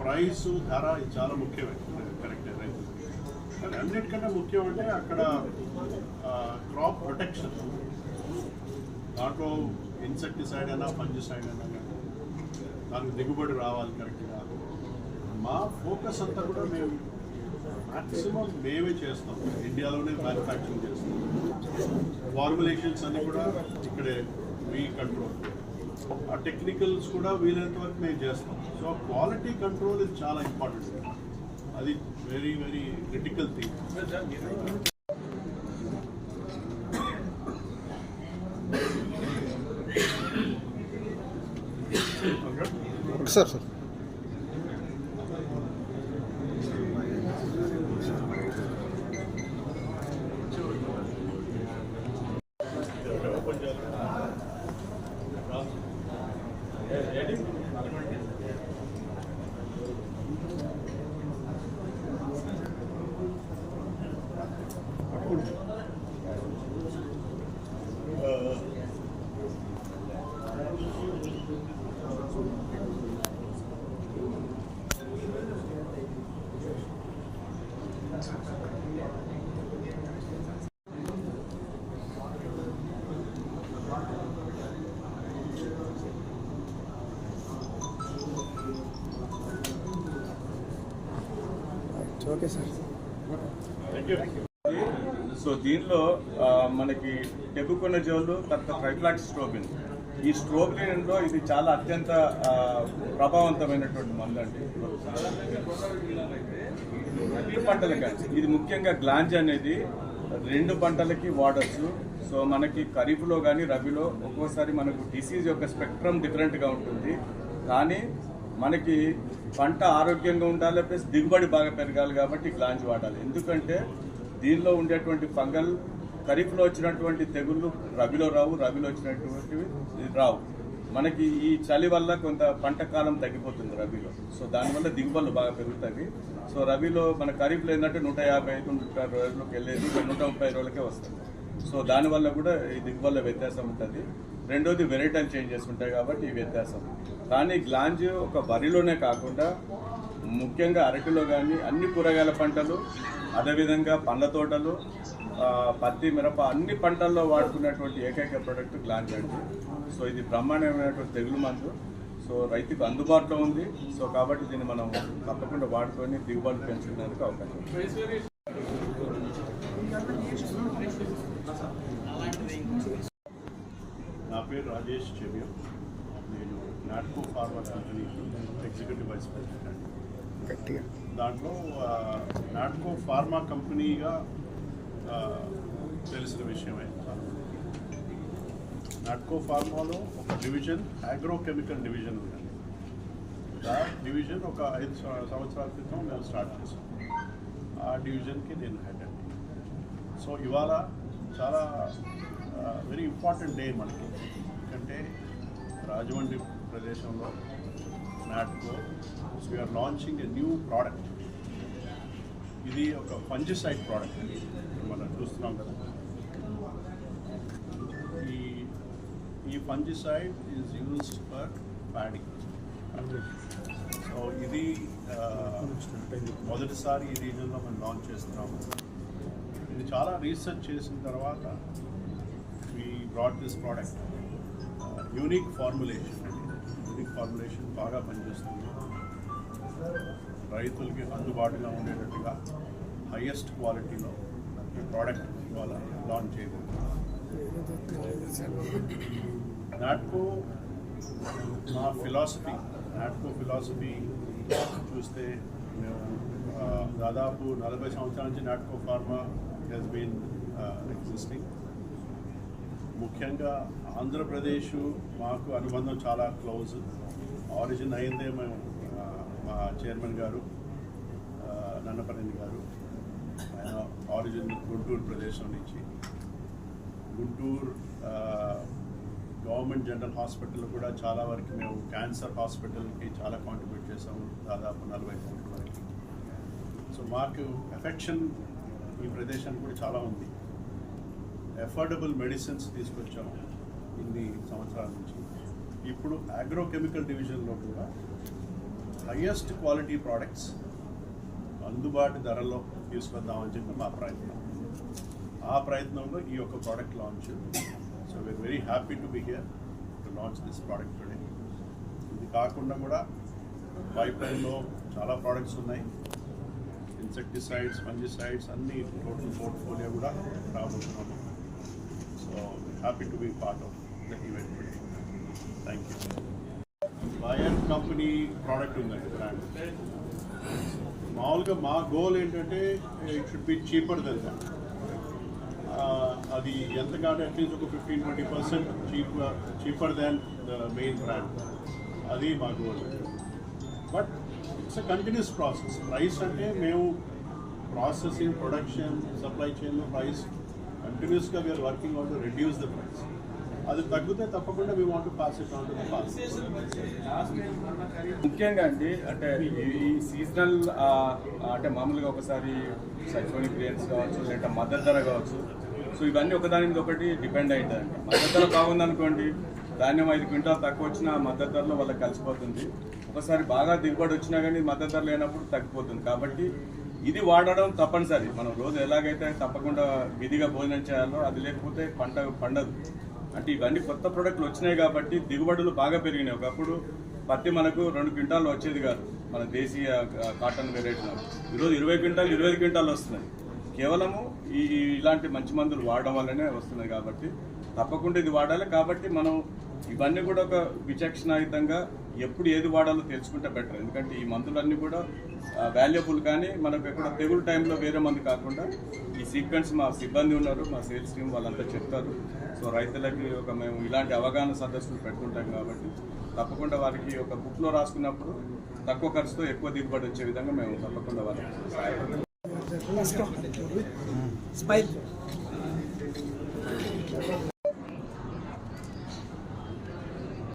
Price ధర చాలా ముఖ్యమే. కరెక్ట్ రైతు కానీ అన్నిటికంటే ముఖ్యం అంటే అక్కడ క్రాప్ ప్రొటెక్షన్. దాంట్లో ఇన్సెక్టిసైడ్ అయినా ఫంజిసైడ్ అయినా కానీ దానికి దిగుబడి రావాలి కరెక్ట్గా. మా ఫోకస్ అంతా కూడా మేము మ్యాక్సిమం మేమే చేస్తాం. ఇండియాలోనే మ్యానుఫ్యాక్చరింగ్ చేస్తాం. ఫార్ములేషన్స్ అన్నీ కూడా ఇక్కడే మీ కంట్రోల్. ఆ టెక్నికల్స్ కూడా వీలైనంత వరకు మేము చేస్తాం. సో క్వాలిటీ కంట్రోల్ ఇది చాలా ఇంపార్టెంట్ అది very very critical thing sir sir open చేయాలి. value okay sir. సో దీనిలో మనకి టెబుకొన్న జోలు తర్వాత ట్రైఫ్లాక్స్ స్ట్రోబిన్. ఈ స్ట్రోబిన్లో ఇది చాలా అత్యంత ప్రభావవంతమైనటువంటి మందు అండి అన్ని పంటలకి ఇది ముఖ్యంగా గ్లాంజ్ అనేది రెండు పంటలకి వాడచ్చు. సో మనకి ఖరీఫ్లో కానీ రబీలో ఒక్కోసారి మనకు డిసీజ్ యొక్క స్పెక్ట్రమ్ డిఫరెంట్గా ఉంటుంది. కానీ మనకి పంట ఆరోగ్యంగా ఉండాలి ప్లస్ దిగుబడి బాగా పెరగాలి కాబట్టి గ్లాంజ్ వాడాలి. ఎందుకంటే దీనిలో ఉండేటువంటి ఫంగల్ ఖరీఫ్లో వచ్చినటువంటి తెగుళ్ళు రబీలో రావు రబీలో వచ్చినటువంటివి రావు. మనకి ఈ చలి వల్ల కొంత పంట కాలం తగ్గిపోతుంది రబీలో. సో దానివల్ల దిగుబడులు బాగా పెరుగుతాయి. సో రబీలో మన ఖరీఫ్లో ఏంటంటే నూట యాభై ఐదు నూట రోజులకు వెళ్ళేది నూట ముప్పై రోజులకే వస్తుంది. సో దానివల్ల కూడా ఈ దిగుబడుల వ్యత్యాసం ఉంటుంది. రెండోది వెరైటల్ చేంజెస్ ఉంటాయి కాబట్టి ఈ వ్యత్యాసం. కానీ గ్లాంజ్ ఒక వరిలోనే కాకుండా ముఖ్యంగా అరటిలో కానీ అన్ని కూరగాయల పంటలు అదేవిధంగా పండ్ల తోటలు పత్తి మిరప అన్ని పంటల్లో వాడుకునేటువంటి ఏకైక ప్రోడక్ట్ గ్లాంజ్ అండి. సో ఇది బ్రహ్మాండమైనటువంటి తెగులు మందు. సో రైతుకు అందుబాటులో ఉంది. సో కాబట్టి దీన్ని మనం తప్పకుండా వాడుకొని దిగుబడి పెంచుకునేందుకు అవకాశం పేరు రాజేష్ చెవియం నేను Natco pharma company executive vice president గట్టిగా దాంట్లో ఆ, నాట్కో ఫార్మా కంపెనీగా ఆ, తెలిసిన విషయమే నాట్కో ఫార్మాలో ఒక డివిజన్ అగ్రోకెమికల్ డివిజన్ ఉందండి ఆ డివిజన్ ఒక ఐదు సంవ- సంవత్సరాల క్రితం మేము స్టార్ట్ చేసాం ఆ డివిజన్కి నేను హెడ్ అండి సో ఇవాళ చాలా వెరీ ఇంపార్టెంట్ డే మనకి. ఎందుకంటే రాజమండ్రి ప్రదేశంలో Natco we are launching a new product ఇది ఒక ఫంజిసైడ్ ప్రోడక్ట్ అని మనం చూస్తున్నాం కదా. ఈ ఈ fungicide is used for paddy so ఇది మొదటిసారి ఈ రీజన్లో మనం లాంచ్ చేస్తున్నాము. ఇది చాలా రీసెర్చ్ చేసిన తర్వాత we brought this product unique formulation అండి యూనిక్ ఫార్ములేషన్ బాగా పనిచేస్తుంది. రైతులకి అందుబాటులో ఉండేటట్టుగా హయ్యెస్ట్ క్వాలిటీలో ఈ ప్రోడక్ట్ ఇవాళ లాంచ్ చేయబోతున్నాం నాట్కో మా ఫిలాసఫీ నాట్కో ఫిలాసఫీ చూస్తే మేము ఆ, దాదాపు నలభై సంవత్సరాల నుంచి Natco pharma has been existing ముఖ్యంగా ఆంధ్రప్రదేశ్ మాకు అనుబంధం చాలా క్లోజ్. ఆరిజిన్ అయిందే మేము మా చైర్మన్ గారు ఆ, నన్నపనేని గారు. ఆయన ఆరిజిన్ గుంటూరు ప్రదేశం నుంచి. గుంటూరు గవర్నమెంట్ జనరల్ హాస్పిటల్ కూడా చాలా వరకు మేము క్యాన్సర్ హాస్పిటల్కి చాలా కాంట్రిబ్యూట్ చేసాము దాదాపు నలభై కోట్ల వరకు. సో మాకు ఎఫెక్షన్ ఈ ప్రదేశానికి కూడా చాలా ఉంది. అఫోర్డబుల్ మెడిసిన్స్ తీసుకొచ్చాము ఇన్ని సంవత్సరాల నుంచి. ఇప్పుడు అగ్రోకెమికల్ డివిజన్లో కూడా హయ్యెస్ట్ క్వాలిటీ ప్రోడక్ట్స్ అందుబాటు ధరలో తీసుకొద్దామని చెప్పి మా ప్రయత్నం. ఆ ప్రయత్నంలో ఈ యొక్క product launch so we are very happy to be here to launch this product today ఇది కాకుండా కూడా పైప్లైన్లో చాలా ప్రోడక్ట్స్ ఉన్నాయి. ఇన్సెక్టిసైడ్స్ ఫంజిసైడ్స్ అన్ని టోటల్ పోర్ట్ఫోలియో కూడా రాబోతున్నాము. Happy to be part of the event today thank you Bayer company product ఉందండి brand మామూలుగా మా గోల్ ఏంటంటే it should be cheaper than that అది ఎంత కాదు అట్లీస్ట్ ఒక fifteen twenty percent cheap cheaper than the main brand అది మా goal but it's a continuous process price అంటే మేము ప్రాసెసింగ్ ప్రొడక్షన్ సప్లై చైన్లో ప్రైస్ కంటిన్యూస్గా we are working on to reduce the price అది తగ్గితే తప్పకుండా we want pass it on ముఖ్యంగా అండి అంటే ఈ- సీజనల్ అంటే మామూలుగా ఒకసారి సైక్లోనిక్ రేన్స్ కావచ్చు లేదా మద్దతు ధర కావచ్చు. సో ఇవన్నీ ఒకదాని మీద ఒకటి డిపెండ్ అయి మద్దతు ధర బాగుందనుకోండి ధాన్యం ఐదు క్వింటాల్ తక్కువ వచ్చినా మద్దతు ధరలో వాళ్ళకి కలిసిపోతుంది. ఒకసారి బాగా దిగుబడి వచ్చినా కానీ మద్దతు ధర లేనప్పుడు తగ్గిపోతుంది. కాబట్టి ఇది వాడడం తప్పనిసరి. మనం రోజు ఎలాగైతే తప్పకుండా విధిగా భోజనం చేయాలో అది లేకపోతే పంట పండదు. అంటే ఇవన్నీ కొత్త ప్రోడక్ట్లు వచ్చినాయి కాబట్టి దిగుబడులు బాగా పెరిగినాయి. ఒకప్పుడు పత్తి మనకు రెండు క్వింటాలు వచ్చేది కాదు. మన దేశీయ కాటన్ వెరైటీ ఈరోజు ఇరవై క్వింటాలు ఇరవై ఐదు క్వింటాలు వస్తున్నాయి. కేవలము ఈ ఇలాంటి మంచి మందులు వాడడం వల్లనే వస్తున్నాయి కాబట్టి తప్పకుండా ఇది వాడాలి. కాబట్టి మనం ఇవన్నీ కూడా ఒక విచక్షణాయుతంగా ఎప్పుడు ఏది వాడాలో తెలుసుకుంటే బెటర్. ఎందుకంటే ఈ మందులన్నీ కూడా వాల్యుబుల్ కానీ మనకు ఎక్కడ తెగులు టైంలో వేరే మందు కాకుండా ఈ సీక్వెన్స్ మా సిబ్బంది ఉన్నారు మా సేల్స్ టీం వాళ్ళంతా చెప్తారు. సో రైతులకి ఒక మేము ఇలాంటి అవగాహన సదస్సులు పెట్టుకుంటాం కాబట్టి తప్పకుండా వారికి ఒక బుక్లో రాసుకున్నప్పుడు తక్కువ ఖర్చుతో ఎక్కువ దిగుబడి వచ్చే విధంగా మేము తప్పకుండా వారికి సహాయపడతాం స్మైల్